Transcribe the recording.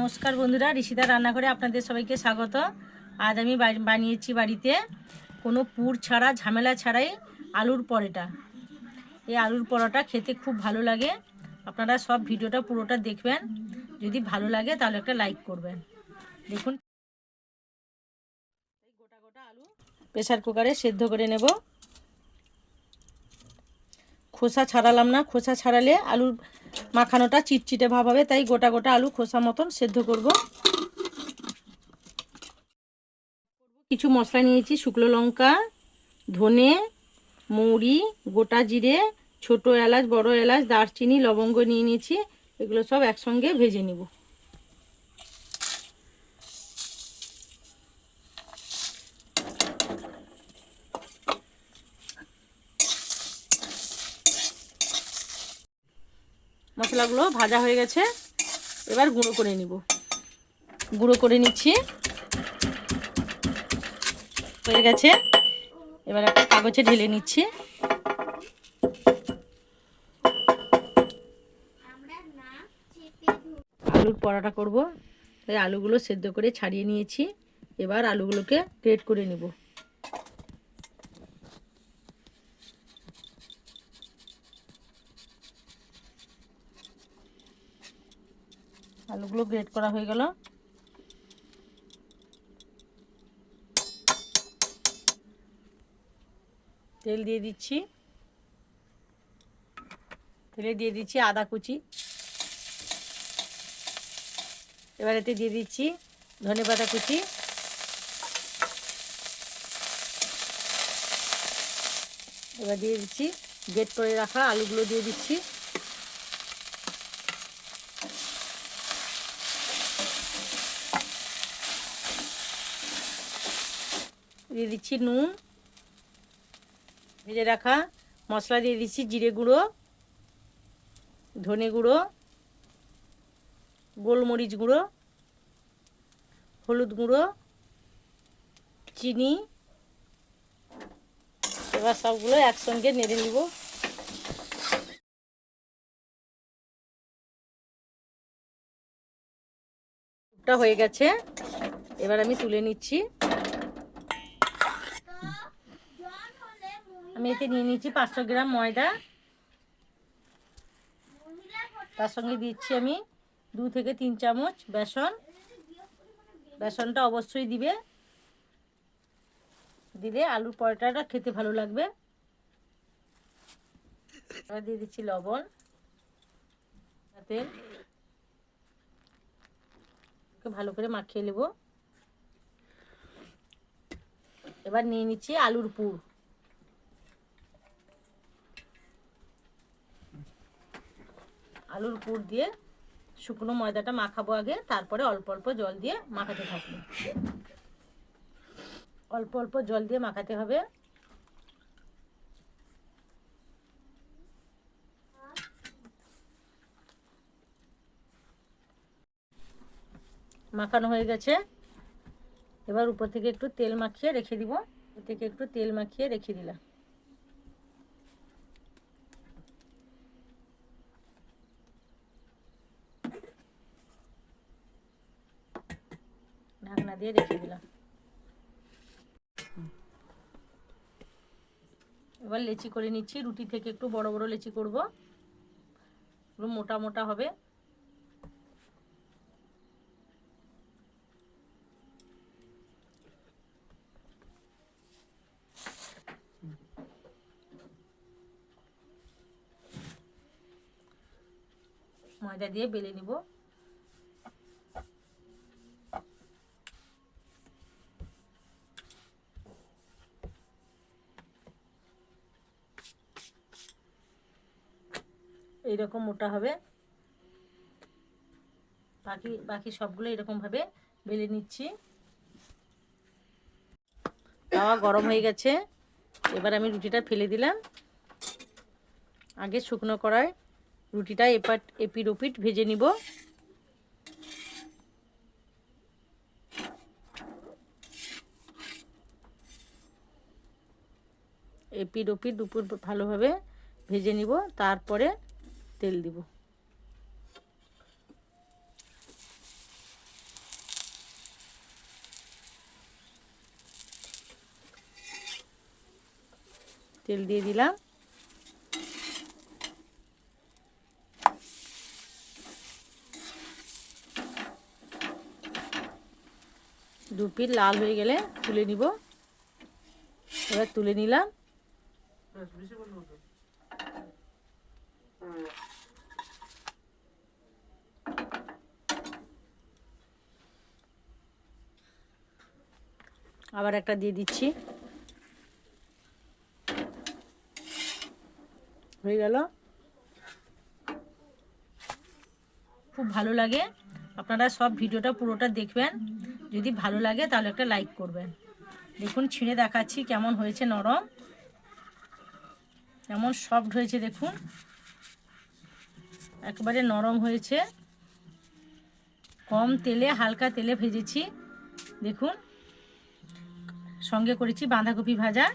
নমস্কার বন্ধুরা, ঋষিদা রান্নাঘরে আপনাদের সবাইকে স্বাগত। আজ আমি বানিয়েছি বাড়িতে কোনো পুর ছাড়া, ঝামেলা ছাড়াই আলুর পরোটা। এই আলুর পরোটা খেতে খুব ভালো লাগে। আপনারা সব ভিডিওটা পুরোটা দেখবেন। যদি ভালো লাগে তাহলে একটা লাইক করবেন। দেখুন গোটা গোটা আলু প্রেসার কুকারে সেদ্ধ করে নেব। খোসা ছাড়ালাম না, খোসা ছাড়ালে আলুর মাখানোটা চিটচিটে ভাব হবে, তাই গোটা গোটা আলু খোসা মতন সেদ্ধ করব। কিছু মশলা নিয়েছি, শুকনো লঙ্কা, ধনে, মৌরি, গোটা জিরে, ছোট এলাচ, বড় এলাচ, দারচিনি, লবঙ্গ নিয়ে নিয়েছি, এগুলো সব একসঙ্গে ভেজে নিব। মশলাগুলো ভাজা হয়ে গেছে। এবার গুঁড়ো করে নিব। গুঁড়ো করে নিচ্ছি। হয়ে গেছে। এবার একটা কাগজে ঢেলে নিচ্ছি। আলুর পরোটা করব। তাই আলুগুলো সেদ্ধ করে ছাড়িয়ে নিয়েছি। এবার আলুগুলোকে গ্রেট করে নিব। আলুগুলো গ্রেট করা হয়ে গেল। তেল দিয়ে দিচ্ছি। তেলে দিয়ে দিচ্ছি আদা কুচি। এবার এতে দিয়ে দিচ্ছি ধনে পাতা কুচি। এবার দিয়ে দিচ্ছি গেট করে রাখা আলুগুলো দিয়ে দিচ্ছি। দিয়ে দিচ্ছি নুন। ভেজে রাখা মশলা দিয়ে দিচ্ছি জিরে গুঁড়ো, ধনে গুঁড়ো, গোলমরিচ গুঁড়ো, হলুদ গুঁড়ো, চিনি। এবার সবগুলো একসঙ্গে নেড়ে নিব। হয়ে গেছে। এবার আমি তুলে নিচ্ছি। আমি এতে নিয়ে নিয়েছি পাঁচশো গ্রাম ময়দা। তার সঙ্গে দিচ্ছি আমি দু থেকে তিন চামচ বেসন। বেসনটা অবশ্যই দিবে। দিলে আলুর পরোটাটা খেতে ভালো লাগবে। দিয়ে দিচ্ছি লবণ। তেল। ভালো করে মাখিয়ে নেব। এবার নিয়ে নিচ্ছি আলুর পুর। আলুর পুর দিয়ে শুকনো ময়দাটা মাখাবো আগে, তারপরে অল্প অল্প জল দিয়ে মাখাতে থাকব। অল্প অল্প জল দিয়ে মাখাতে হবে। মাখানো হয়ে গেছে। এবার উপর থেকে একটু তেল মাখিয়ে রেখে দিব। থেকে একটু তেল মাখিয়ে রেখে দিলাম। ঢাকনা দিয়ে রেখে দিলাম। এবার লেচি করে নিচ্ছি, রুটি থেকে একটু বড় বড় লেচি করব। একটু মোটা মোটা হবে। ময়দা দিয়ে বেলে নিব। এইরকম মোটা হবে। বাকি বাকি সবগুলো এরকমভাবে বেলে নিচ্ছি। তাওয়া গরম হয়ে গেছে। এবার আমি রুটিটা ফেলে দিলাম। আগে শুকনো করায় রুটিটা এপাট এপিট ওপিট ভেজে নিব। এপিট ওপিট দুপুর ভালোভাবে ভেজে নিব। তারপরে তেল দিব। তেল দিয়ে দিলাম। দু পিট লাল হয়ে গেলে তুলে নিব। এবার তুলে নিলাম। আবার একটা দিয়ে দিচ্ছি। হয়ে গেল। খুব ভালো লাগে। আপনারা সব ভিডিওটা পুরোটা দেখবেন। যদি ভালো লাগে তাহলে একটা লাইক করবেন। দেখুন, ছিঁড়ে দেখাচ্ছি কেমন হয়েছে নরম। কেমন সফট হয়েছে দেখুন। একবারে নরম হয়েছে। কম তেলে, হালকা তেলে ভেজেছি। দেখুন সঙ্গে করেছি বাঁধাকপি ভাজা।